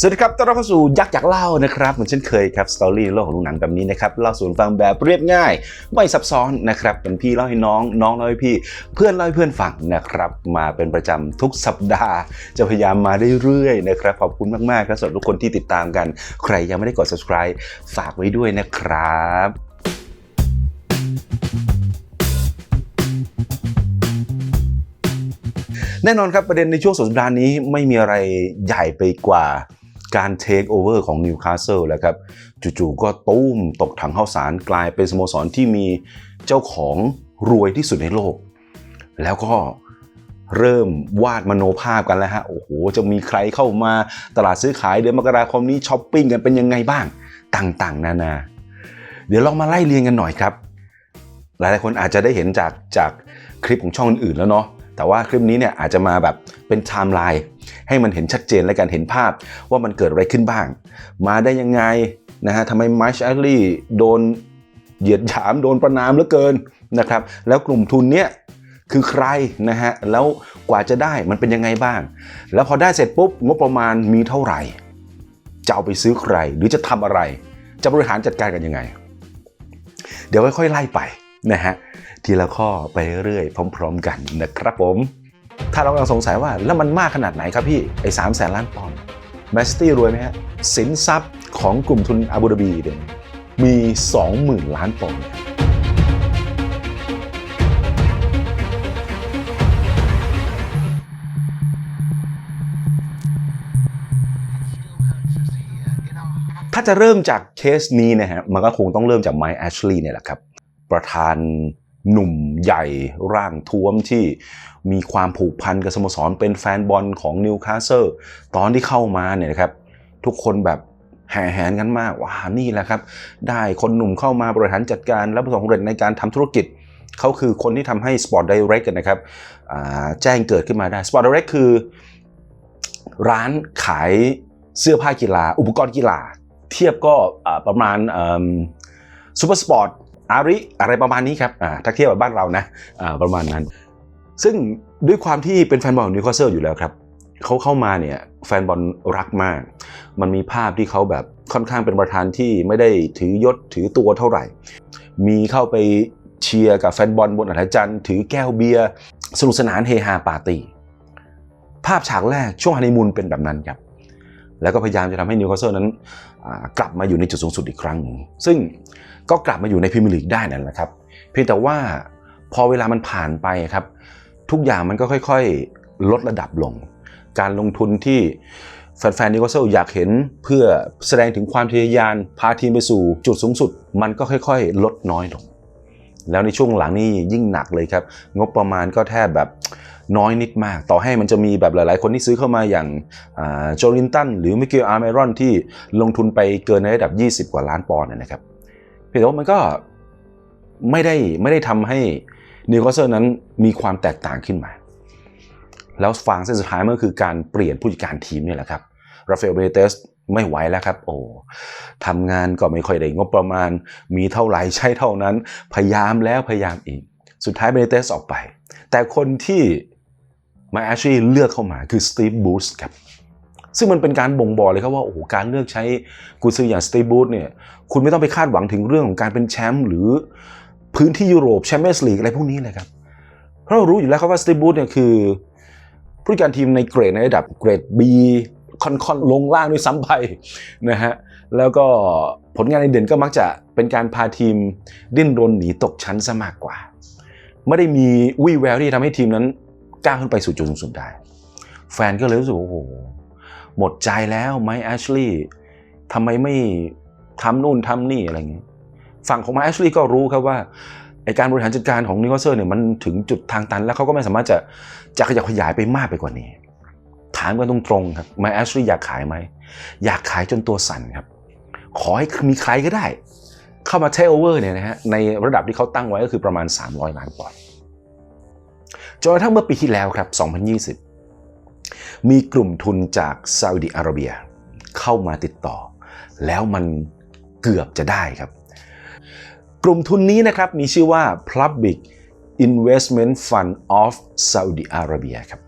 สวัสดีครับต้อนรับเข้าสู่ยักษ์อยากเล่านะครับเหมือนเช่นเคยครับสตอรี่โลกของหนังแบบนี้นะครับเล่าสู่ฟังแบบเรียบง่าย ไม่ซับซ้อนนะครับเป็นพี่เล่าให้น้องน้องเล่าให้พี่เพื่อนเล่าให้เพื่อนฟังนะครับมาเป็นประจำทุกสัปดาห์ จะพยายามมาเรื่อยๆนะครับขอบคุณมากๆครับสำหรับทุกคนที่ติดตามกัน ใครยังไม่ได้กด subscribe ฝากไว้ด้วยนะครับแน่นอนครับประเด็นในช่วงสุดสัปดาห์นี้ไม่มีอะไรใหญ่ไปกว่า การเทคโอเวอร์ของนิวคาสเซิลแล้วครับจู่ๆก็ตุ้มตกถังข้าวสารกลายเป็นสโมสรที่มีเจ้าของรวยที่สุดในโลก แล้วก็เริ่มวาดมโนภาพกันแล้วฮะโอ้โหจะมีใครเข้ามาตลาดซื้อขายเดือนมกราคมนี้ช้อปปิ้งกันเป็นยังไงบ้างต่างๆ นานา เดี๋ยวลองมาไล่เรียงกันหน่อยครับ หลายๆคนอาจจะได้เห็นจากจากคลิปของช่องอื่นๆแล้วเนาะแต่ว่าคลิปนี้เนี่ยอาจจะมาแบบเป็นไทม์ไลน์ ให้มันเห็นชัดเจนและการเห็นภาพว่ามันเกิดอะไรขึ้นบ้าง มาได้ยังไงนะฮะทำไมไมช์แอลลี่โดนเหยียดหยามโดนประนามเหลือเกินนะครับ แล้วกลุ่มทุนเนี้ยคือใครนะฮะแล้วกว่าจะได้มันเป็นยังไงบ้าง แล้วพอได้เสร็จปุ๊บงบประมาณมีเท่าไหร่ จะเอาไปซื้อใครหรือจะทำอะไร จะบริหารจัดการกันยังไง เดี๋ยวค่อยๆไล่ไปนะฮะทีละข้อไปเรื่อยๆพร้อม ๆ กันนะครับผม ถ้าเรากำลังสงสัยว่าแล้วมันมากขนาดไหนครับพี่ ไอ้สามแสนล้านปอนด์แมสตี้รวยไหมฮะ สินทรัพย์ของกลุ่มทุนอาบูดาบีเนี่ยมี 20,000 ล้านปอนด์ถ้าจะเริ่มจากเคสนี้นะฮะ มันก็คงต้องเริ่มจากไมค์แอชลีย์เนี่ยแหละครับ ประธานหนุ่มใหญ่ร่างท้วมที่ มีความผูกพันกับสโมสรเป็นแฟนบอลของนิวคาสเซิลตอนที่เข้ามาเนี่ยนะครับ ทุกคนแบบแห่แหนกันมากว้านี่แหละครับ ได้คนหนุ่มเข้ามาบริหารจัดการและประสบความสำเร็จในการทำธุรกิจ เขาคือคนที่ทำให้ Sport Direct กันนะครับแจ้งเกิดขึ้นมาได้ Sport Direct คือ ร้านขายเสื้อผ้ากีฬา อุปกรณ์กีฬา เทียบก็ประมาณซูเปอร์สปอร์ตอาริอะไรประมาณนี้ครับถ้าเทียบกับบ้านเรานะประมาณนั้น ซึ่งด้วยความที่เป็นแฟนบอลของนิวคาสเซิลอยู่แล้วครับเขาเข้ามาเนี่ยแฟนบอลรักมาก มันมีภาพที่เขาแบบค่อนข้างเป็นประธานที่ไม่ได้ถือยศถือตัวเท่าไหร่ มีเข้าไปเชียร์กับแฟนบอลบนอัฐจันทร์ถือแก้วเบียร์สนุกสนานเฮฮาปาร์ตี้ภาพฉากแรกช่วงฮันนีมูนเป็นแบบนั้นครับ แล้วก็พยายามจะทำให้นิวคาสเซิลนั้นกลับมาอยู่ในจุดสูงสุดอีกครั้งหนึ่งซึ่งก็กลับมาอยู่ในพรีเมียร์ลีกได้นั่นแหละครับ เพียงแต่ว่าพอเวลามันผ่านไปครับ ทุกอย่างมันก็ค่อยๆ ลดระดับลง การลงทุนที่แฟนๆนิวคาสเซิลอยากเห็นเพื่อแสดงถึงความทะเยอทานพาทีมไปสู่จุดสูงสุด มันก็ค่อยๆ ลดน้อยลง แล้วในช่วงหลังนี่ยิ่งหนักเลยครับ งบประมาณก็แทบแบบน้อยนิดมาก ต่อให้มันจะมีแบบหลายๆ คนที่ซื้อเข้ามาอย่างโจลินตันหรือมิเกลอาร์เมรอนที่ลงทุนไปเกินในระดับ 20 กว่าล้านปอนด์นะนะครับเพียงแต่ว่ามันก็ไม่ได้ไม่ได้ทำให้ นิวคาสเซิลนั้นมีความแตกต่างขึ้นมา แล้วฟางเส้นสุดท้ายมันก็คือการเปลี่ยนผู้จัดการทีมเนี่ยแหละครับราฟาเอลเบเตสไม่ไหวแล้วครับ โอ้ทำงานก็ไม่ค่อยได้งบประมาณ มีเท่าไหร่ใช้เท่านั้น พยายามแล้วพยายามอีก สุดท้ายเบเตสออกไป แต่คนที่มาแอชลีเลือกเข้ามาคือสตีฟบูสครับซึ่งมันเป็นการบ่งบอกเลยครับว่าโอ้โหการเลือกใช้กุซืออย่างสตีฟบูสเนี่ยคุณไม่ต้องไปคาดหวังถึงเรื่องของการเป็นแชมป์หรือ พื้นที่ยุโรปแชมเปี้ยนส์ลีกอะไรพวกนี้เลยครับ เพราะเรารู้อยู่แล้วครับว่าสตีบูสเนี่ยคือ ผู้การทีมในเกรดในระดับเกรด B ค่อนๆลงล่างด้วยซ้ำไปนะฮะแล้วก็ผลงานในเด่นก็มักจะเป็นการพาทีมดิ้นรนหนีตกชั้นซะมากกว่า ไม่ได้มีวี่แววที่ทำให้ทีมนั้นก้าวขึ้นไปสู่จุดสูงสุดได้ แฟนก็เลยรู้สึกว่าโอ้โหหมดใจแล้วไมค์แอชลีย์ทำไมไม่ทำนู่นทำนี่อะไรเงี้ย ฝั่งของมค์แอชลีย์ก็รู้ครับว่าไอการบริหารจัดการของนิโคลเซอร์เนี่ยมันถึงจุดทางตัน แล้วเขาก็ไม่สามารถจะจะขยับขยายไปมากไปกว่านี้ ถามกันตรงๆครับมค์แอชลีย์อยากขายไหม อยากขายจนตัวสั่นครับ ขอให้มีใครก็ได้ เข้ามาเทโอเวอร์เนี่ยนะฮะในระดับที่เขาตั้งไว้ก็คือประมาณ 300 ล้านปอนด์จนกระทั่งเมื่อปีที่แล้วครับ 2020 มีกลุ่มทุนจากซาอุดิอาระเบีย เข้ามาติดต่อ แล้วมันเกือบจะได้ครับ กลุ่มทุนนี้นะครับมีชื่อว่า Public Investment Fund of Saudi Arabia ครับ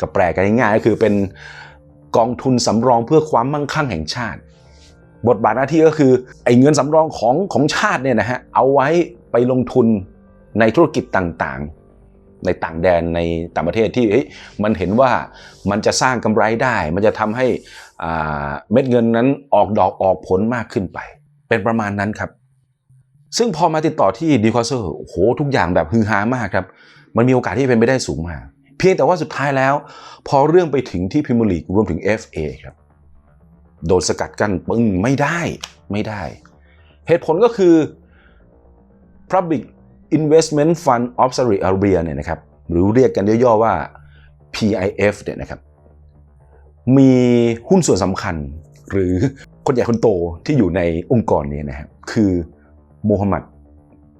ก็แปลกันง่ายๆก็คือเป็นกองทุนสำรองเพื่อความมั่งคั่งแห่งชาติ บทบาทหน้าที่ก็คือไอ้เงินสำรองของของชาติเนี่ยนะฮะเอาไว้ไปลงทุนในธุรกิจต่างๆ ในต่างแดนในต่างประเทศที่มันเห็นว่ามันจะสร้างกำไรได้ มันจะทำให้เม็ดเงินนั้นออกดอกออกผลมากขึ้นไป เป็นประมาณนั้นครับ ซึ่งพอมาติดต่อที่ดีคอเซอร์โอ้โหทุกอย่างแบบฮือฮามากครับ มันมีโอกาสที่จะเป็นไปได้สูงมาก เพียงแต่ว่าสุดท้ายแล้ว พอเรื่องไปถึงที่พรีเมียร์ลีกรวมถึง FA ครับ โดนสกัดกั้นปึ้งไม่ได้ไม่ได้ เหตุผลก็คือ Public Investment Fund of Saudi Arabia เนี่ยนะครับหรือเรียกกันย่อๆว่า PIF เนี่ยนะครับมีหุ้นส่วนสำคัญ หรือคนใหญ่คนโตที่อยู่ในองค์กรนี้นะครับคือ มฮัมหมัด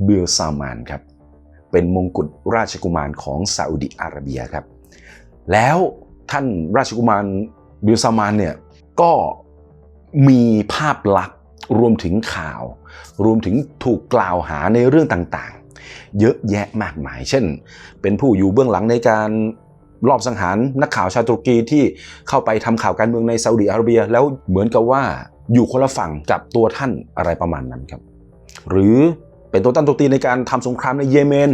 บิลซามานครับเป็นมงกุฎราชกุมารของซาอุดิอาระเบียครับ แล้วท่านราชกุมารบิลซามานเนี่ยก็มีภาพลักษณ์รวมถึงข่าว รวมถึงถูกกล่าวหาในเรื่องต่างๆ เยอะแยะมากมาย เช่น เป็นผู้อยู่เบื้องหลังในการรอบสังหารนักข่าวชาวตุรกีที่เข้าไปทำข่าวการเมืองในซาอุดิอาระเบีย แล้วเหมือนกับว่าอยู่คนละฝั่งกับตัวท่านอะไรประมาณนั้นครับ หรือเป็นตัวตั้งตัวตีในการทำสงครามในเยเมน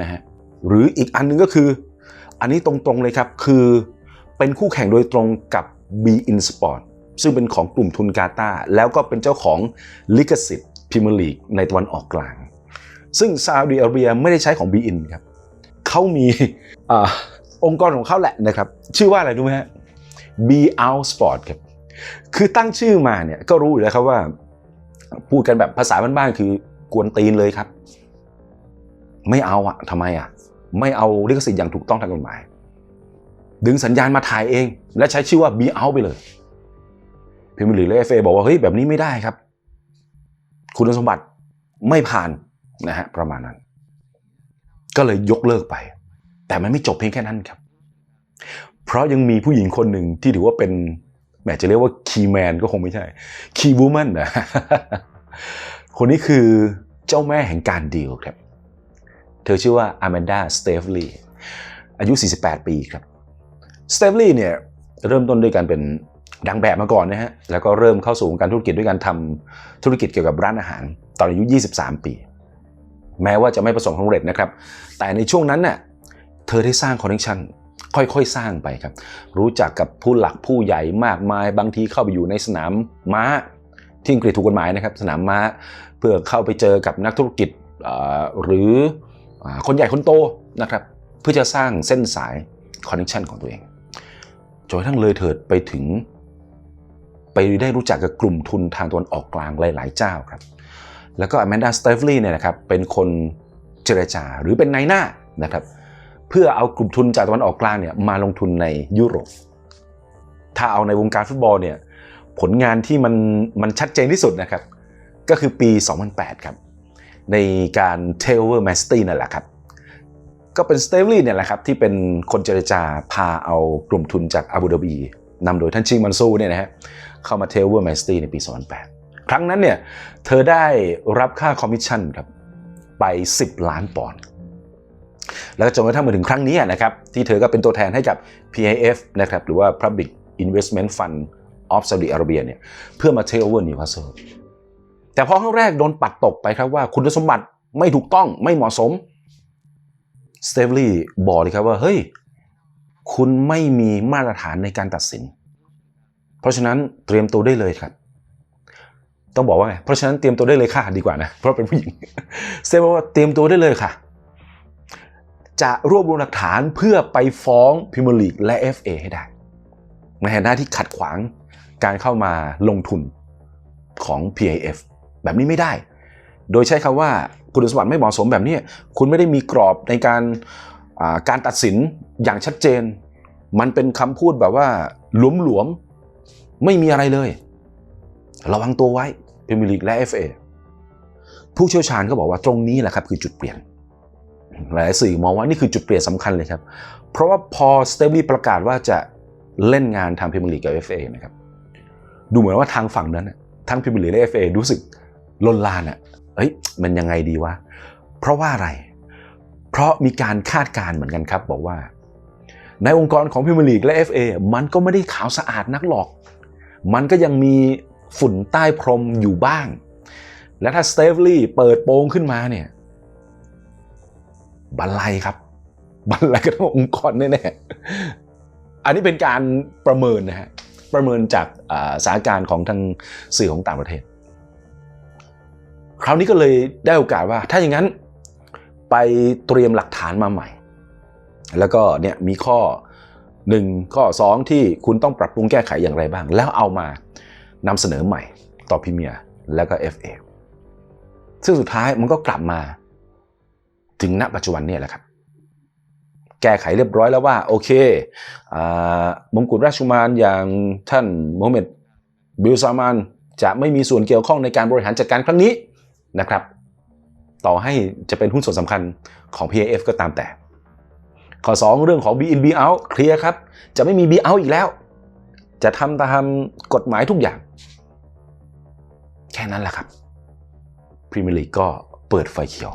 นะฮะหรืออีกอันหนึงก็คือ อันนี้ตรงๆเลยครับ คือเป็นคู่แข่งโดยตรงกับ B In Sport ซึ่งเป็นของกลุ่มทุนกาตาร์แล้วก็เป็นเจ้าของลิขสิทธิ์พรีเมียร์ลีกในตะวันออกกลาง ซึ่งซาอุดิอาระเบียไม่ได้ใช้ของ B In ครับเขามีอองค์กรของเขาแหละนะครับ ชื่อว่าอะไรรู้ไหมฮะ B Out Sport ครับ คือตั้งชื่อมาเนี่ยก็รู้อยู่แล้วครับว่า พูดกันแบบภาษาบ้านๆคือกวนตีนเลยครับ ไม่เอาอะทำไมอะไม่เอาลิขสิทธิ์อย่างถูกต้องทางกฎหมาย ดึงสัญญาณมาถ่ายเอง และใช้ชื่อว่า B out ไปเลยพิมพ์ลีกและ FA บอกว่าเฮ้ยแบบนี้ไม่ได้ครับ คุณสมบัติไม่ผ่านนะฮะประมาณนั้น ก็เลยยกเลิกไป แต่มันไม่จบเพียงแค่นั้นครับ เพราะยังมีผู้หญิงคนหนึ่งที่ถือว่าเป็น แหมจะเรียกว่าคีแมนก็คงไม่ใช่คีวูแมนนะคนนี้คือเจ้าแม่แห่งการดีลครับ เธอชื่อว่าอ m มนดาสเตฟลีอายุ 48 ปีครับสเตฟลีเนี่ยเริ่มต้นด้วยการเป็นดังแบบมาก่อนนะฮะ แล้วก็เริ่มเข้าสู่วงการธุรกิจด้วยการทำธุรกิจเกี่ยวกับร้านอาหาร ตอนอายุ 23 ปี แม้ว่าจะไม่ประสบความสำเร็จนะครับ แต่ในช่วงนั้นน่ะ เธอได้สร้างคอนเนคชัน ค่อยๆสร้างไปครับ รู้จักกับผู้หลักผู้ใหญ่มากมาย บางทีเข้าไปอยู่ในสนามม้า ที่อังกฤษถูกกฎหมายนะครับ สนามม้าเพื่อเข้าไปเจอกับนักธุรกิจหรืออคนใหญ่คนโตนะครับ เพื่อจะสร้างเส้นสายคอนเนคชันของตัวเองจนกระทั่งเลยเถิดไปถึง ไปได้รู้จักกับกลุ่มทุนทางตะวันออกกลางหลาย ๆ เจ้าครับ แล้วก็อแมนดาสเตฟลีเนี่ยนะครับเป็นคนเจรจาหรือเป็นนายหน้านะครับ พื่อเอากลุ่มทุนจากตะวันออกกลางเนี่ยมาลงทุนในยุโรป ถ้าเอาในวงการฟุตบอลเนี่ยผลงานที่มันมันชัดเจนที่สุดนะครับ ก็คือปี 2008 ครับ ในการเทลเลอร์แมสตี้นั่นแหละครับ ก็เป็นสเตฟลีเนี่ยแหละครับที่เป็นคนเจรจาพาเอากลุ่มทุนจากอาบูดาบีนำโดยท่านชิงมันซูเนี่ยนะฮะเข้ามาเทลเลอร์แมสตี้ในปี 2008 ครั้งนั้นเนี่ยเธอได้รับค่าคอมมิชชั่นครับไป 10 ล้านปอนด์ แล้วจนกระทั่งมาถึงครั้งนี้นะครับที่เธอก็เป็นตัวแทนให้กับ PIF นะครับหรือว่า Public Investment Fund of Saudi Arabia เนี่ยเพื่อมา take over Newcastle แต่พอครั้งแรกโดนปัดตกไปครับว่าคุณสมบัติไม่ถูกต้องไม่เหมาะสมสเตฟลีบอกเลยครับว่า เฮ้ย คุณไม่มีมาตรฐานในการตัดสิน เพราะฉะนั้นเตรียมตัวได้เลยครับ ต้องบอกว่าไงเพราะฉะนั้นเตรียมตัวได้เลยค่ะดีกว่านะ เพราะเป็นผู้หญิงเซฟบอกว่าเตรียมตัวได้เลยค่ะ จะรวบรวมหลักฐานเพื่อไปฟ้องพรีเมียร์ลีกและ FA ให้ได้ในฐานะที่ขัดขวางการเข้ามาลงทุนของ PIF แบบนี้ไม่ได้ โดยใช้คำว่าคุณสมบัติไม่เหมาะสมแบบนี้ คุณไม่ได้มีกรอบในการการตัดสินอย่างชัดเจน มันเป็นคำพูดแบบว่าหลวมๆ ไม่มีอะไรเลย ระวังตัวไว้พรีเมียร์ลีกและ FA ผู้เชี่ยวชาญก็บอกว่าตรงนี้แหละครับคือจุดเปลี่ยน หลายสื่อมองว่านี่คือจุดเปลี่ยนสำคัญเลยครับ เพราะว่าพอสเตฟลีประกาศว่าจะเล่นงานทางพรีเมียร์ลีกับ FA นะครับ ดูเหมือนว่าทางฝั่งนั้นทั้งพรีเมียร์ลีกและ FA รู้สึกลนลานอะเอ้ยมันยังไงดีวะ เพราะว่าอะไร เพราะมีการคาดการณ์เหมือนกันครับ บอกว่า ในองค์กรของพรีเมียร์ลีกและ FA มันก็ไม่ได้ขาวสะอาดนักหรอก มันก็ยังมีฝุ่นใต้พรมอยู่บ้าง และถ้าสเตฟลี่เปิดโปงขึ้นมาเนี่ย บันไลครับบันไลก็ต้ององค์กรแน่ๆอันนี้เป็นการประเมินนะฮะประเมินจากสถานการณ์ของทางสื่อของต่างประเทศ คราวนี้ก็เลยได้โอกาสว่า ถ้าอย่างนั้นไปเตรียมหลักฐานมาใหม่ แล้วก็เนี่ยมีข้อ 1 ข้อ 2 ที่คุณต้องปรับปรุงแก้ไขอย่างไรบ้าง แล้วเอามานำเสนอใหม่ต่อพรีเมียแล้วก็ FA ซึ่งสุดท้ายมันก็กลับมา ถึงณปัจจุบันเนี่ยแหละครับ แก้ไขเรียบร้อยแล้วว่า โอเคอมงกุฎราชกุมารอย่างท่านโมฮัมเหม็ดบิลซามานจะไม่มีส่วนเกี่ยวข้องในการบริหารจัดการครั้งนี้นะครับ ต่อให้จะเป็นหุ้นส่วนสำคัญของ PAF ก็ตามแต่ ข้อ 2 เรื่องของ B in B out เคลียร์ครับ จะไม่มี B out อีกแล้ว จะทำตามกฎหมายทุกอย่าง แค่นั้นแหละครับพรีเมียร์ลีกก็เปิดไฟเขียว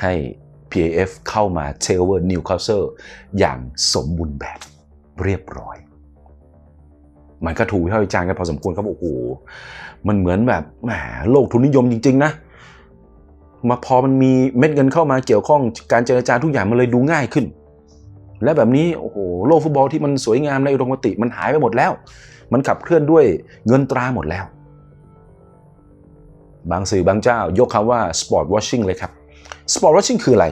ให้ PAF เข้ามาเทเวอร์นิวคาสเซิลอย่างสมบูรณ์แบบเรียบร้อย มันก็ถูกวิพากษ์วิจารณ์กันพอสมควรครับโอ้โหมันเหมือนแบบแหมโลกทุนนิยมจริง ๆ นะ มาพอมันมีเม็ดเงินเข้ามาเกี่ยวข้องการเจรจาทุกอย่างมันเลยดูง่ายขึ้น และแบบนี้โอ้โหโลกฟุตบอลที่มันสวยงามในอุดมคติมันหายไปหมดแล้ว มันขับเคลื่อนด้วยเงินตราหมดแล้ว บางสื่อบางเจ้ายกคำว่า sport washing เลยครับ sport washing คืออะไร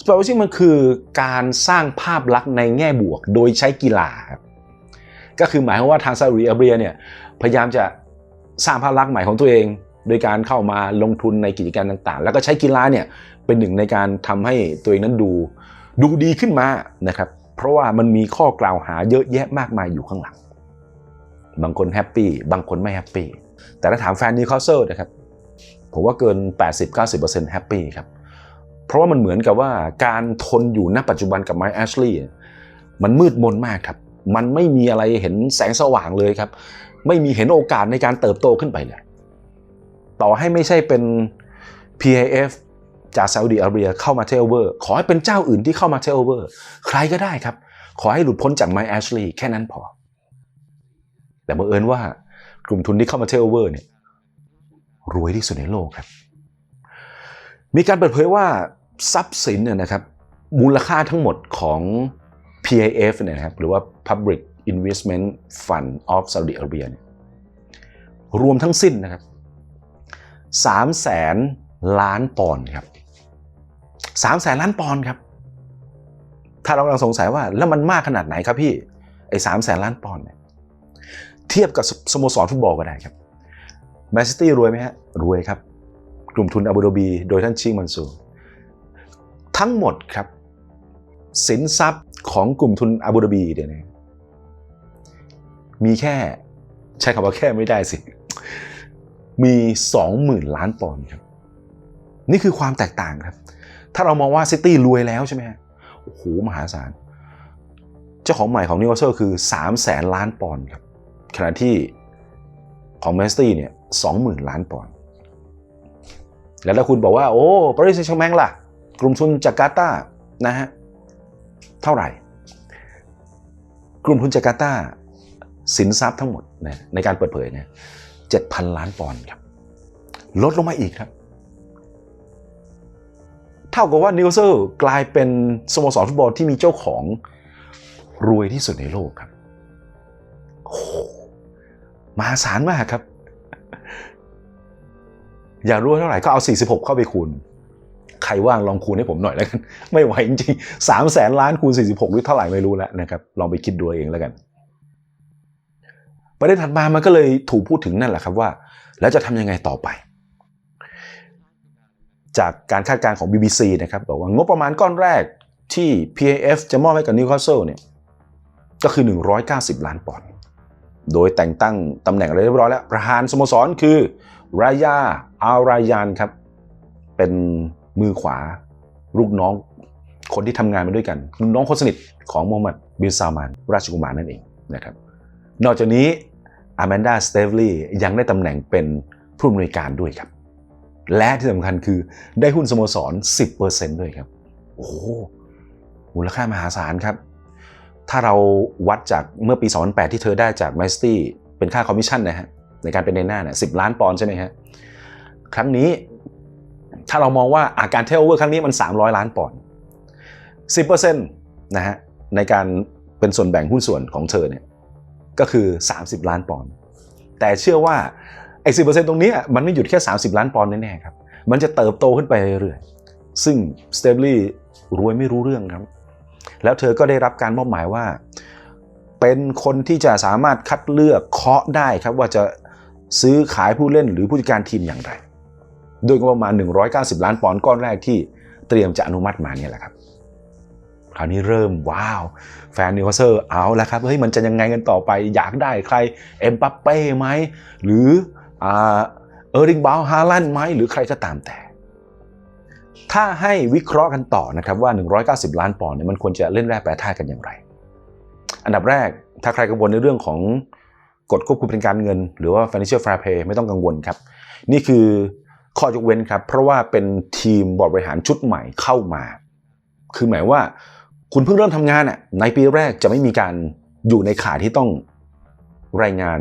sport washing มันคือการสร้างภาพลักษณ์ในแง่บวก โดยใช้กีฬาครับก็คือหมายความว่าทางซาอุดิอาระเบียเนี่ยพยายามจะสร้างภาพลักษณ์ใหม่ของตัวเอง โดยการเข้ามาลงทุนในกิจการต่างๆ แล้วก็ใช้กีฬาเนี่ยเป็นหนึ่งในการทำให้ตัวเองนั้นดู ดูดีขึ้นมานะครับเพราะว่ามันมีข้อกล่าวหาเยอะแยะมากมายอยู่ข้างหลัง บางคนแฮปปี้บางคนไม่แฮปปี้แต่ถ้าถามแฟนนิวคาสเซิลนะครับผมว่าเกิน 80-90%แฮปปี้ครับ เพราะว่ามันเหมือนกับว่าการทนอยู่ณปัจจุบันกับไมค์แอชลีย์มันมืดมนมากครับ มันไม่มีอะไรเห็นแสงสว่างเลยครับ ไม่มีเห็นโอกาสในการเติบโตขึ้นไปเลย ต่อให้ไม่ใช่เป็น PAF จากซาอุดิอาระเบียเข้ามาเทลเวอร์ขอให้เป็นเจ้าอื่นที่เข้ามาเทลเวอร์ใครก็ได้ครับ ขอให้หลุดพ้นจากไมค์แอชลีย์แค่นั้นพอ แต่บังเอิญว่ากลุ่มทุนที่เข้ามาเทลเวอร์เนี่ยรวยที่สุดในโลกครับ มีการเปิดเผยว่า ทรัพย์สินเนี่ยนะครับมูลค่าทั้งหมดของ PIF เนี่ยนะครับหรือว่า Public Investment Fund of Saudi Arabia รวมทั้งสิ้นนะครับ3แสนล้านปอนด์ครับ3แสนล้านปอนด์ครับ ถ้าเรากำลังสงสัยว่าแล้วมันมากขนาดไหนครับพี่ ไอ้สามแสนล้านปอนด์เนี่ยเทียบกับสโมสรฟุตบอลก็ได้ครับแมนซิตี้รวยไหมฮะ รวยครับ กลุ่มทุนอาบูดาบี โดยท่านชิงมันซู ทั้งหมดครับสินทรัพย์ของกลุ่มทุนอาบูดาบีเดี๋ยวนี้มีแค่ ใช้คำว่าแค่ไม่ได้สิ มี 20,000 ล้านปอนด์ครับ นี่คือความแตกต่างครับ ถ้าเรามองว่าซิตี้รวยแล้วใช่ไหมฮะโอ้โห มหาศาล เจ้าของใหม่ของนิวคาสเซิลคือ3แสนล้านปอนด์ครับ ขณะที่ของแมนสตี้เนี่ย20,000 ล้านปอนด์แล้วถ้าคุณบอกว่า โอ้ปารีสแซงต์แมงล่ะ กลุ่มทุนจาการ์ตานะฮะเท่าไหร่ กลุ่มทุนจาการ์ตาสินทรัพย์ทั้งหมดนะในการเปิดเผยเนี่ย7,000ล้านปอนด์ครับ ลดลงมาอีกครับ เท่ากับว่านิวเซอร์กลายเป็นสโมสรฟุตบอลที่มีเจ้าของรวยที่สุดในโลกครับโอ้มาศาลมากครับ อยากรู้เท่าไหร่ก็เอา 46 เข้าไปคูณ ใครว่างลองคูณให้ผมหน่อยแล้วกัน ไม่ไหวจริงๆสามแสนล้านคูณ 46 หรือเท่าไหร่ไม่รู้แล้วนะครับลองไปคิดดูเองแล้วกันประเด็นถัดมามันก็เลยถูกพูดถึงนั่นแหละครับว่า แล้วจะทำยังไงต่อไป จากการคาดการณ์ของ BBC นะครับบอกว่างบประมาณก้อนแรกที่ PAF จะมอบให้กับนิวคาสเซิลเนี่ยก็คือ 190 ล้านปอนด์โดยแต่งตั้งตำแหน่งอะไรเรียบร้อยแล้ว ประธานสโมสรคือรายาอารายานครับ เป็น มือขวา ลูกน้องคนที่ทำงานมาด้วยกันลูกน้องคนสนิทของโมฮัมหมัดบินซามาน ราชกุมารนั่นเองนะครับ นอกจากนี้อแมนดาสเตฟลียังได้ตำแหน่งเป็นผู้อำนวยการด้วยครับ และที่สำคัญคือได้หุ้นสโมสร 10%ด้วยครับ โอ้โหมูลค่ามหาศาลครับ ถ้าเราวัดจากเมื่อปี 2008 ที่เธอได้จากแมสตี้เป็นค่าคอมมิชชั่นนะฮะในการเป็นในหน้าเนี่ยสิล้านปอนด์ใช่ไหมฮะครั้งนี้ ถ้าเรามองว่าอาการเทโอเวอร์ครั้งนี้มัน 300 ล้านปอนด์10%นะฮะในการเป็นส่วนแบ่งหุ้นส่วนของเธอเนี่ยก็คือ 30 ล้านปอนด์แต่เชื่อว่าไอ้สิตรงนี้มันไม่หยุดแค่ 30 ล้านปอนด์แน่ๆครับ มันจะเติบโตขึ้นไปเรื่อยๆ ซึ่งสเตเบลี่รวยไม่รู้เรื่องครับ แล้วเธอก็ได้รับการมอบหมายว่า เป็นคนที่จะสามารถคัดเลือกเคาะได้ครับว่าจะซื้อขายผู้เล่นหรือผู้จัดการทีมอย่างไร โดยประมาณ 190 ล้านปอนด์ก้อนแรกที่เตรียมจะอนุมัติมาเนี่ยแหละครับ คราวนี้เริ่มว้าว แฟนนิวคาสเซิลเอาแล้วครับเฮ้ยมันจะยังไงกันต่อไปอยากได้ใครเอ็มบัปเป้ไหมหรือเออร์ริงบาวฮาลันไหมหรือใครก็ตามแต่ ถ้าให้วิเคราะห์กันต่อนะครับว่า 190 ล้านปอนด์เนี่ยมันควรจะเล่นแร่แปรธาตุกันอย่างไร อันดับแรกถ้าใครกังวลในเรื่องของกฎควบคุมเป็นการเงิน หรือว่า financial fair play ไม่ต้องกังวลครับ นี่คือ ข้อยกเว้นครับ เพราะว่าเป็นทีมบริหารชุดใหม่เข้ามา คือหมายว่า คุณเพิ่งเริ่มทำงานอะในปีแรกจะไม่มีการอยู่ในขาที่ต้องรายงาน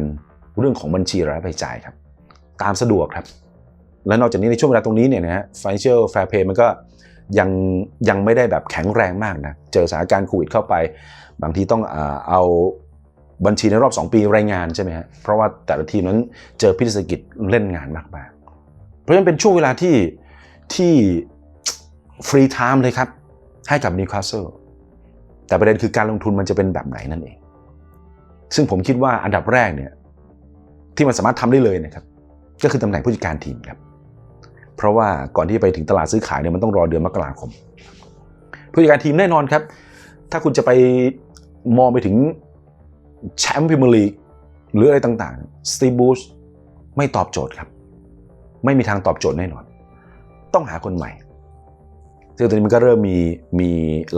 เรื่องของบัญชีรายรับรายจ่ายครับ ตามสะดวกครับ และนอกจากนี้ในช่วงเวลาตรงนี้เนี่ยนะฮะ financial fair play มันก็ยังยังไม่ได้แบบแข็งแรงมากนะ เจอสถานการณ์โควิดเข้าไป บางทีต้องเอาบัญชีในรอบ 2 ปีรายงานใช่ไหมฮะ เพราะว่าแต่ละทีมนั้นเจอพิษเศรษฐกิจเล่นงานมากมาก ราะฉะนั้นเป็นช่วงเวลาที่ที่ฟรีไทม์เลยครับ ให้กับนิวคาสเซิลแต่ประเด็นคือการลงทุนมันจะเป็นแบบไหนนั่นเอง ซึ่งผมคิดว่าอันดับแรกเนี่ยที่มันสามารถทำได้เลยนะครับ ก็คือตำแหน่งผู้จัดการทีมครับ เพราะว่าก่อนที่จะไปถึงตลาดซื้อขายเนี่ยมันต้องรอเดือนมกราคม ผู้จัดการทีมแน่นอนครับ ถ้าคุณจะไปมองไปถึงแชมป์พรีเมียร์ลีกหรืออะไรต่างๆ สตีบูชไม่ตอบโจทย์ครับ ไม่มีทางตอบโจทย์แน่นอน ต้องหาคนใหม่ซึ่งตอนนี้มันก็เริ่มมีมี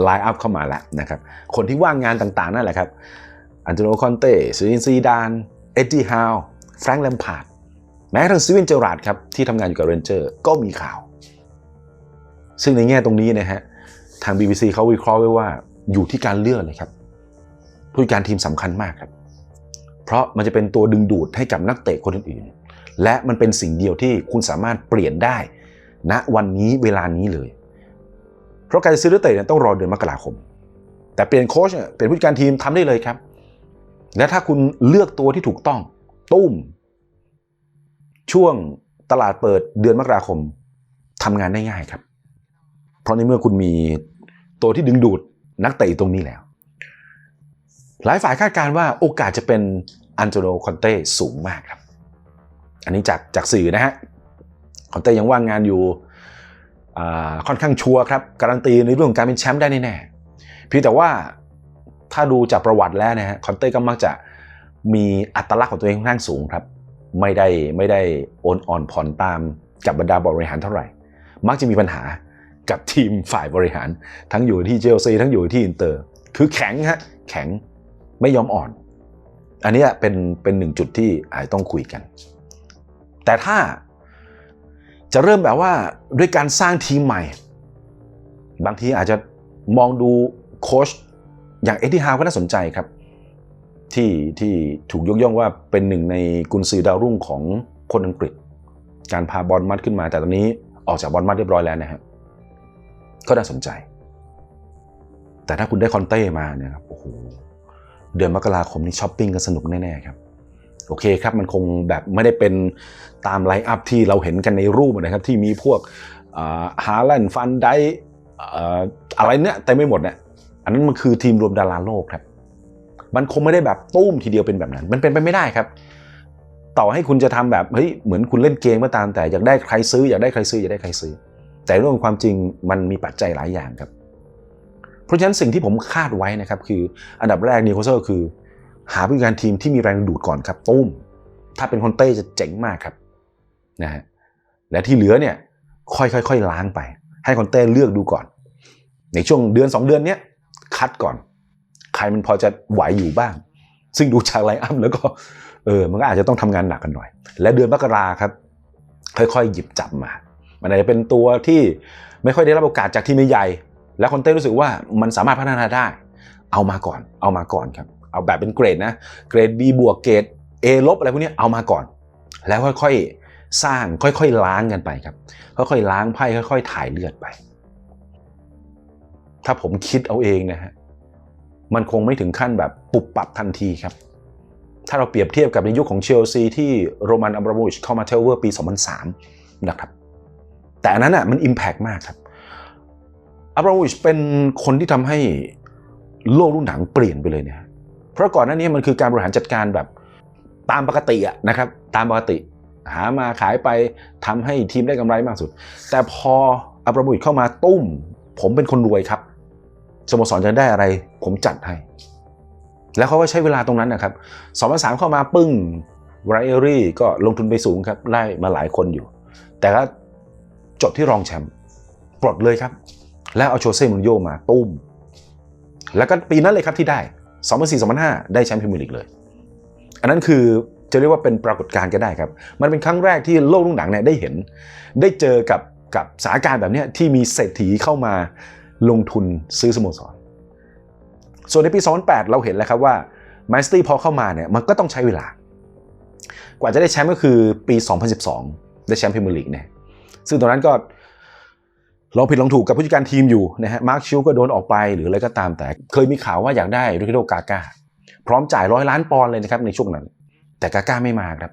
ไลน์อัพเข้ามาแล้วนะครับ คนที่ว่างงานต่างๆนั่นแหละครับอันโตโนคอนเต้ซูรินซีดาน เอ็ดดี้ฮาวแฟรงค์แลมพาร์ดแม้กระทั่งซีเวนเจอราร์ดครับที่ทำงานอยู่กับเรนเจอร์ก็มีข่าว ซึ่งในแง่ตรงนี้นะฮะทาง BBC เขาวิเคราะห์ไว้ว่าอยู่ที่การเลือกเลยครับ ผู้การทีมสำคัญมากครับ เพราะมันจะเป็นตัวดึงดูดให้กับนักเตะคนอื่นๆ และมันเป็นสิ่งเดียวที่คุณสามารถเปลี่ยนได้ณนะวันนี้เวลานี้เลย เพราะการซื้อนักเตะเนี่ยต้องรอเดือนมกราคม แต่เปลี่ยนโค้ชเนี่ยเป็นผู้จัดการทีมทำได้เลยครับ และถ้าคุณเลือกตัวที่ถูกต้องตุ้ม ช่วงตลาดเปิดเดือนมกราคมทำงานได้ง่ายครับ เพราะในเมื่อคุณมีตัวที่ดึงดูดนักเตะตรงนี้แล้ว หลายฝ่ายคาดการณ์ว่าโอกาสจะเป็นอันโตโนคอนเต้สูงมากครับ อันนี้จากจากสื่อนะฮะคอนเต้ยังว่างงานอยู่ค่อนข้างชัวร์ครับการันตีในเรื่องของการเป็นแชมป์ได้แน่ๆเพียงแต่ว่าถ้าดูจากประวัติแล้วนะฮะคอนเต้ก็มักจะมีอัตลักษณ์ของตัวเองค่อนข้างสูงครับ ไม่ได้ไม่ได้โอนอ่อนผ่อนตามกับบรรดาบริหารเท่าไหร่ มักจะมีปัญหากับทีมฝ่ายบริหาร ทั้งอยู่ที่เจลซีทั้งอยู่ที่อินเตอร์ คือแข็งฮะแข็งไม่ยอมอ่อน อันนี้เป็นเป็นหนึ่งจุดที่อาจต้องคุยกัน แต่ถ้าจะเริ่มแบบว่าด้วยการสร้างทีมใหม่ บางทีอาจจะมองดูโค้ชอย่างเอ็ดดี้ฮาวก็น่าสนใจครับ ที่ที่ถูกยกย่องว่าเป็นหนึ่งในกุนซือดาวรุ่งของคนอังกฤษ การพาบอลมัดขึ้นมา แต่ตอนนี้ออกจากบอลมัดเรียบร้อยแล้วนะครับก็น่าสนใจ แต่ถ้าคุณได้คอนเต้มาเนี่ยครับโอ้โหเดือนมกราคมนี้ช้อปปิ้งกันสนุกแน่ ๆ ครับ โอเคครับมันคงแบบไม่ได้เป็นตามไลน์อัพที่เราเห็นกันในรูปนะครับ ที่มีพวกฮาร์แลนด์ฟันไดอะไรเนี่ยแต่ไม่หมดเนี่ยอันนั้นมันคือทีมรวมดาราโลกครับ มันคงไม่ได้แบบตุ้มทีเดียวเป็นแบบนั้น มันเป็นไปไม่ได้ครับ ต่อให้คุณจะทำแบบเฮ้ยเหมือนคุณเล่นเกมก็ตามแต่อยากได้ใครซื้ออยากได้ใครซื้ออยากได้ใครซื้อ แต่เรื่องความจริงมันมีปัจจัยหลายอย่างครับ เพราะฉะนั้นสิ่งที่ผมคาดไว้นะครับ คืออันดับแรกนิโคเซอร์คือ หาผู้จัดการทีมที่มีแรงดูดก่อนครับตุ้ม ถ้าเป็นคนเต้จะเจ๋งมากครับนะฮะและที่เหลือเนี่ยค่อยๆล้างไป ให้คนเต้เลือกดูก่อน ในช่วงเดือน 2 เดือนเนี้ยคัดก่อน ใครมันพอจะไหวอยู่บ้าง ซึ่งดูจากไลน์อัพแล้วก็เออมันก็อาจจะต้องทำงานหนักกันหน่อย และเดือนมกราครับ ค่อยๆ หยิบจับมา มันอาจจะเป็นตัวที่ไม่ค่อยได้รับโอกาสจากทีมใหญ่และคนเต้รู้สึกว่ามันสามารถพัฒนาได้ เอามาก่อน เอามาก่อนครับ เอาแบบเป็นเกรดนะ เกรด B บวกเกรด A ลบอะไรพวกนี้เอามาก่อน แล้วค่อยๆสร้างค่อยๆล้างกันไปครับ ค่อยๆล้างไพ่ค่อย ๆ ถ่ายเลือดไป ถ้าผมคิดเอาเองนะฮะมันคงไม่ถึงขั้นแบบปุบปับทันทีครับ ถ้าเราเปรียบเทียบกับในยุคของเชลซีที่โรมันอับราโมวิชเข้ามาเทเวอร์ปี 2003 นะครับ แต่อันนั้นอะมันอิมแพกมากครับอับราโมวิชเป็นคนที่ทำให้โลกลูกหนังเปลี่ยนไปเลยเนี่ย เพราะก่อนหน้านี้มันคือการบริหารจัดการแบบตามปกติอะนะครับ ตามปกติ หามาขายไปทำให้ทีมได้กำไรมากสุด แต่พออับราโมวิชเข้ามาตุ้ม ผมเป็นคนรวยครับสโมสรจะได้อะไร ผมจัดให้ แล้วเขาก็ใช้เวลาตรงนั้นนะครับ2003เข้ามาปึ้งไรเอรี่ก็ลงทุนไปสูงครับไล่มาหลายคนอยู่ แต่ก็จบที่รองแชมป์ปลดเลยครับ แล้วเอาโชเซ่มูรินโญ่มาตุ้ม แล้วก็ปีนั้นเลยครับที่ได้ 2004-2005 ได้แชมป์พรีเมียร์ลีกเลย อันนั้นคือจะเรียกว่าเป็นปรากฏการณ์ก็ได้ครับ มันเป็นครั้งแรกที่โลกลูกหนังเนี่ยได้เห็น ได้เจอกับกับสถานการณ์แบบนี้ที่มีเศรษฐีเข้ามาลงทุนซื้อสโมสร ส่วนในปี 2008 เราเห็นแล้วครับว่าแมนซิตี้พอเข้ามาเนี่ยมันก็ต้องใช้เวลา กว่าจะได้แชมป์ก็คือปี 2012 ได้แชมป์พรีเมียร์ลีกเนี่ยซึ่งตอนนั้นก็ ลองผิดลองถูกกับผู้จัดการทีมอยู่นะฮะมาร์คชิลก็โดนออกไปหรืออะไรก็ตามแต่ เคยมีข่าวว่าอยากได้ริคาโดกาก้าพร้อมจ่ายร้อยล้านปอนด์เลยนะครับในช่วงนั้น แต่กาก้าไม่มาครับ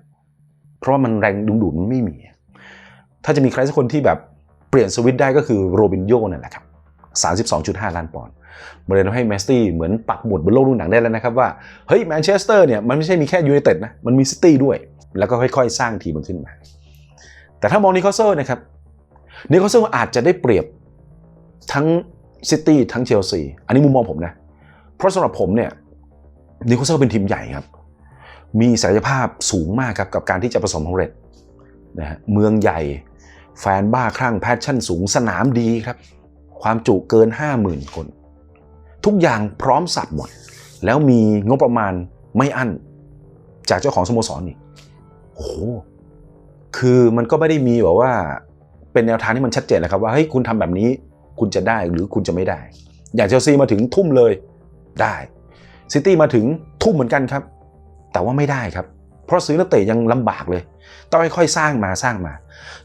เพราะว่ามันแรงดึงดูดมันไม่มี ถ้าจะมีใครสักคนที่แบบเปลี่ยนสวิตได้ก็คือโรบินโญ่นั่นแหละครับ32.5 ล้านปอนด์มันเลยทำให้แมนซิตี้เหมือนปักหมุดบนโลกดูหนังได้แล้วนะครับว่า เฮ้ยแมนเชสเตอร์เนี่ยมันไม่ใช่มีแค่ยูไนเต็ดนะ มันมีซิตี้ด้วย แล้วก็ค่อยๆ สร้างทีมมันขึ้นมา แต่ถ้ามองนิโคเซอร์นะครับ นิโคลเซอร์อาจจะได้เปรียบทั้งซิตี้ทั้งเชลซี อันนี้มุมมองผมนะ เพราะสำหรับผมเนี่ยนิโคลเซอร์เป็นทีมใหญ่ครับ มีศักยภาพสูงมากครับกับการที่จะประสบความสำเร็จนะฮะเมืองใหญ่ แฟนบ้าคลั่งแพชชั่นสูงสนามดีครับ ความจุเกิน 50,000 คน ทุกอย่างพร้อมสับหมด แล้วมีงบประมาณไม่อั้น จากเจ้าของสโมสรนี่โอ้โหคือมันก็ไม่ได้มีแบบว่า เป็นแนวทางที่มันชัดเจนนะครับว่าเฮ้ยคุณทำแบบนี้คุณจะได้หรือคุณจะไม่ได้ อย่างเชลซีมาถึงทุ่มเลยได้ซิตี้มาถึงทุ่มเหมือนกันครับ แต่ว่าไม่ได้ครับ เพราะซื้อนักเตะยังลำบากเลย ต้องค่อยๆสร้างมาสร้างมา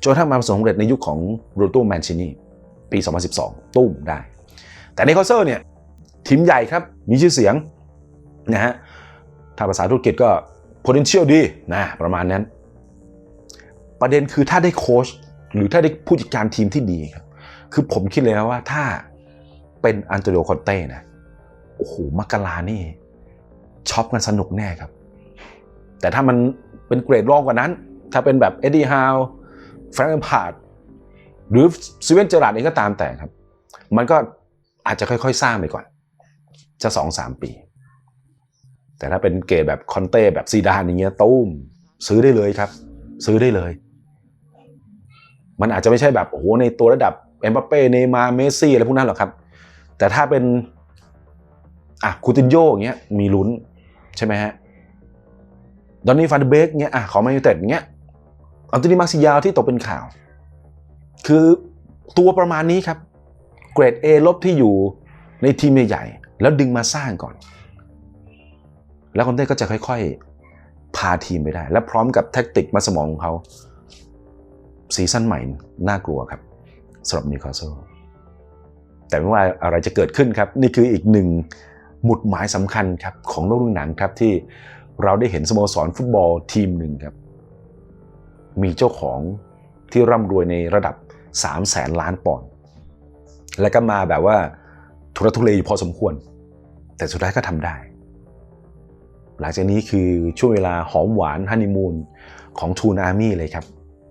จนกระทั่งมาประสบความสำเร็จในยุคของโรโตแมนชินีปี 2012 ตุ้มได้ แต่ในคอเซอร์เนี่ยทีมใหญ่ครับมีชื่อเสียงนะฮะถ้าภาษาธุรกิจก็ potential ดีนะประมาณนั้น ประเด็นคือถ้าได้โค้ช หรือถ้าได้ผู้จัดการทีมที่ดีครับ คือผมคิดเลยนะว่าถ้าเป็นอันโตนิโอคอนเต้นะโอ้โหมักกะลานี่ช็อปกันสนุกแน่ครับ แต่ถ้ามันเป็นเกรดรองกว่านั้น ถ้าเป็นแบบเอ็ดดี้ฮาวแฟรงค์พาร์ดหรือซีเวนเจอราร์ดเองก็ตามแต่ครับ มันก็อาจจะค่อยๆ สร้างไปก่อน จะสองสามปี แต่ถ้าเป็นเกรดแบบคอนเต้แบบซีดานอย่างเงี้ยตุ้มซื้อได้เลยครับ ซื้อได้เลย มันอาจจะไม่ใช่แบบโอ้โหในตัวระดับเอ็มบัปเป้เนย์มาเมสซี่อะไรพวกนั้นหรอกครับ แต่ถ้าเป็นอะคูตินโยอย่างเงี้ยมีลุ้นใช่ไหมฮะดอนนี่ฟานเดเบกเงี้ยอะของแมนยูเต็ดเงี้ยอันโตนีมาร์ซิยาลที่ตกเป็นข่าว คือตัวประมาณนี้ครับ เกรด A ลบที่อยู่ในทีมใหญ่ๆแล้วดึงมาสร้างก่อน แล้วคอนเต้ก็จะค่อยๆ พาทีมไปได้ และพร้อมกับแท็กติกมาสมองของเขา ซีซั่นใหม่น่ากลัวครับสำหรับนิวคาสเซิลแต่ไม่ว่าอะไรจะเกิดขึ้นครับ นี่คืออีกหนึ่งหมุดหมายสำคัญครับของโลกดูหนังครับที่เราได้เห็นสโมสรฟุตบอลทีมหนึ่งครับ มีเจ้าของที่ร่ำรวยในระดับ 3 0 0แสนล้านปอนด์และก็มาแบบว่าทุรทุเลอยู่พอสมควร แต่สุดท้ายก็ทำได้ หลังจากนี้คือช่วงเวลาหอมหวานฮันนีมูนของทูนอาร์มี่เลยครับ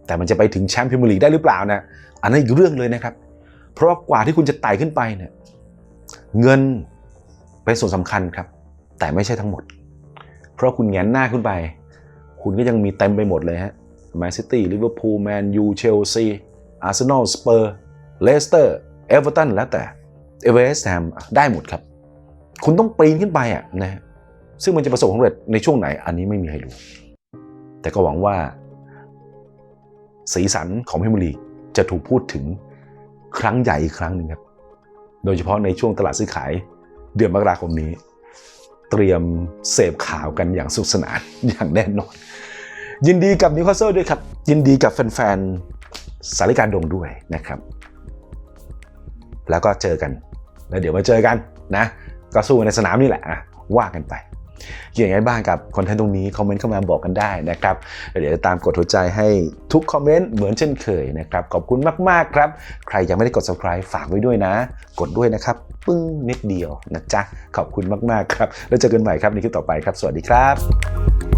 แต่มันจะไปถึงแชมป์พรีเมียร์ลีกได้หรือเปล่านะอันนั้นอีกเรื่องเลยนะครับ เพราะกว่าที่คุณจะไต่ขึ้นไปเนี่ยเงินเป็นส่วนสำคัญครับ แต่ไม่ใช่ทั้งหมด เพราะคุณแงนหน้าขึ้นไป คุณก็ยังมีเต็มไปหมดเลยฮะแมนซิตี้ลิเวอร์พูลแมนยูเชลซีอาร์เซนอลสเปอร์เลสเตอร์เอเวอร์ตันแล้วแต่เอเวอร์แฮมได้หมดครับ คุณต้องปีนขึ้นไปอะนะฮะซึ่งมันจะประสบความสำเร็จในช่วงไหนอันนี้ไม่มีใครรู้ แต่ก็หวังว่า สีสันของพรีเมียร์ลีกจะถูกพูดถึงครั้งใหญ่อีกครั้งหนึ่งครับ โดยเฉพาะในช่วงตลาดซื้อขายเดือนมกราคมนี้ เตรียมเสพข่าวกันอย่างสนุกสนานอย่างแน่นอน ยินดีกับนิวคาสเซิลด้วยครับ ยินดีกับแฟนๆสาริการดงด้วยนะครับ แล้วก็เจอกัน แล้วเดี๋ยวมาเจอกันนะ ก็สู้ในสนามนี่แหละอะว่ากันไป คิดยังไงบ้างกับคอนเทนต์ตรงนี้คอมเมนต์เข้ามาบอกกันได้นะครับเดี๋ยวจะตามกดหัวใจให้ทุกคอมเมนต์เหมือนเช่นเคยนะครับขอบคุณมากๆครับ ใครยังไม่ได้กด subscribe ฝากไว้ด้วยนะ กดด้วยนะครับปึ้งนิดเดียวนะจ๊ะขอบคุณมากๆครับแล้วเจอกันใหม่ครับในคลิปต่อไปครับ สวัสดีครับ